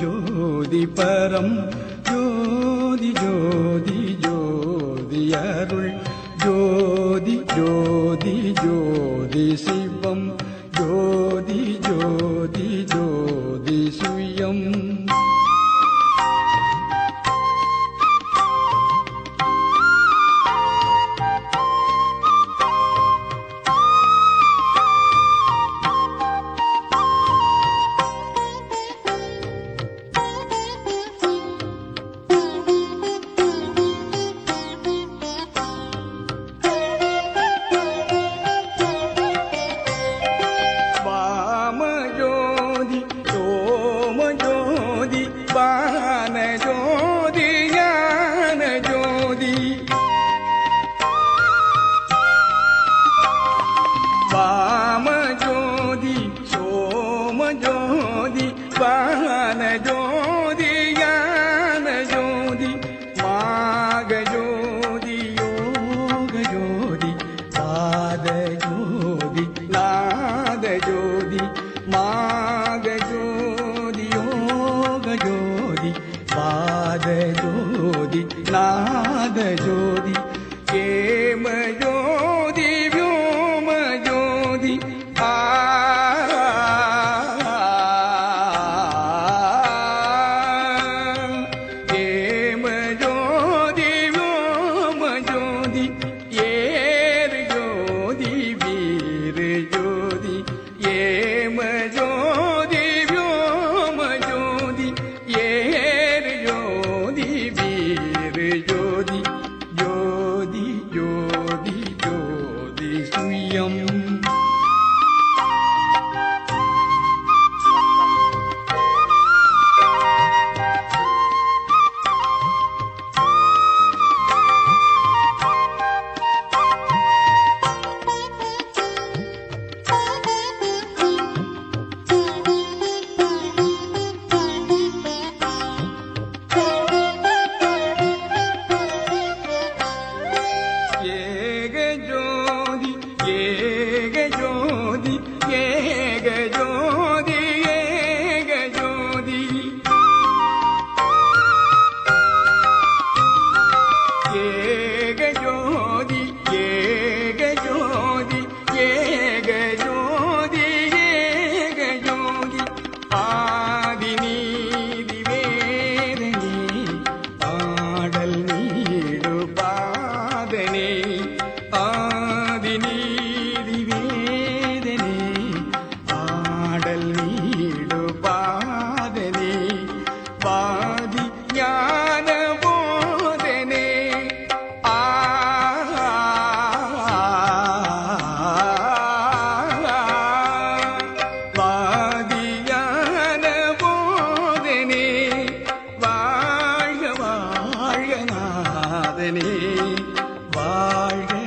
ஜோதி ஜோதி பரம் ஜோதி ஜோதி ஜோதி அருள் ஜோதி ஜோதி ஜோதி சிவம் ஜோதி ஜோதி ஜோதி சுயம் ोदि ज्ञानी मागो दियोगो साध जोदि मा योगो साधो लाद जोदि ोगी ये गजो ये गजो दी यजोगी आ வாழ்க